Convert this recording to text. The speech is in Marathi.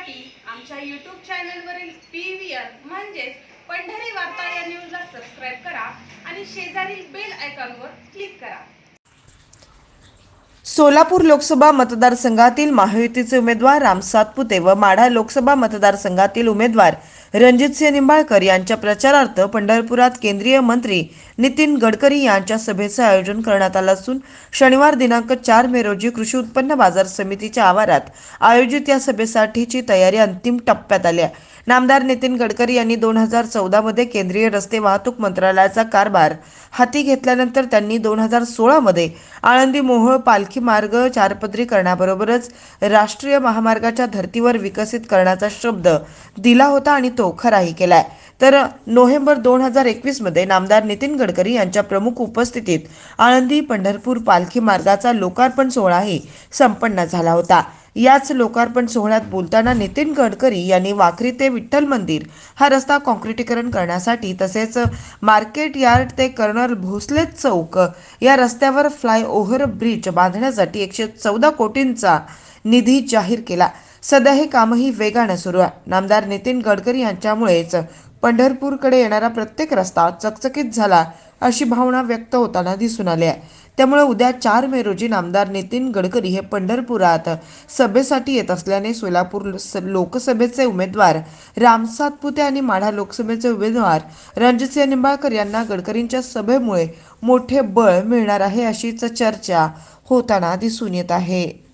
पाहण्यासाठी आमच्या यूट्यूब चॅनलवरील पी व्ही आर म्हणजेच पंढरी वार्ता या न्यूजला सबस्क्राईब करा आणि शेजारील बेल आयकॉनवर क्लिक करा. सोलापूर लोकसभा मतदारसंघातील महायुतीचे उमेदवार राम सातपुते व माढा लोकसभा मतदारसंघातील उमेदवार रणजितसिंह निंबाळकर यांच्या प्रचारार्थ पंढरपुरात केंद्रीय मंत्री नितीन गडकरी यांच्या सभेचं आयोजन करण्यात आलं असून शनिवार दिनांक चार मे रोजी कृषी उत्पन्न बाजार समितीच्या आवारात आयोजित या सभेसाठीची तयारी अंतिम टप्प्यात आली आहे. नामदार नितीन गडकरी यांनी दोन हजार चौदामध्ये केंद्रीय रस्ते वाहतूक मंत्रालयाचा कारभार हाती घेतल्यानंतर त्यांनी दोन हजार सोळामध्ये आळंदी मोहोळ पालखी मार्ग चारपदरीकरणाबरोबरच राष्ट्रीय महामार्गाच्या धर्तीवर विकसित करण्याचा शब्द दिला होता आणि तो खराही केलाय. तर नोव्हेंबर दोन हजार एकवीसमध्ये नामदार नितीन गडकरी यांच्या प्रमुख उपस्थितीत आळंदी पंढरपूर पालखी मार्गाचा लोकार्पण सोहळाही संपन्न झाला होता. याच लोकार्पण सोहळ्यात बोलताना नितीन गडकरी यांनी वाखरी ते विठ्ठल मंदिर हा रस्ता काँक्रिटीकरण करण्यासाठी तसेच मार्केट यार्ड ते कर्नल भोसले चौक या रस्त्यावर फ्लायओव्हर ब्रिज बांधण्यासाठी एकशे चौदा कोटींचा निधी जाहीर केला. सध्या हे कामही वेगानं सुरू आहे. नामदार नितीन गडकरी यांच्यामुळेच पंढरपूरकडे येणारा प्रत्येक रस्ता चकचकीत झाला अशी भावना व्यक्त होताना दिसून आली आहे. त्यामुळे उद्या चार मे रोजी नामदार नितीन गडकरी हे पंढरपुरात सभेसाठी येत असल्याने सोलापूर स- लोकसभेचे उमेदवार राम सातपुते आणि माढा लोकसभेचे उमेदवार रणजितसिंह निंबाळकर यांना गडकरींच्या सभेमुळे मोठे बळ मिळणार आहे अशीच चर्चा होताना दिसून येत आहे.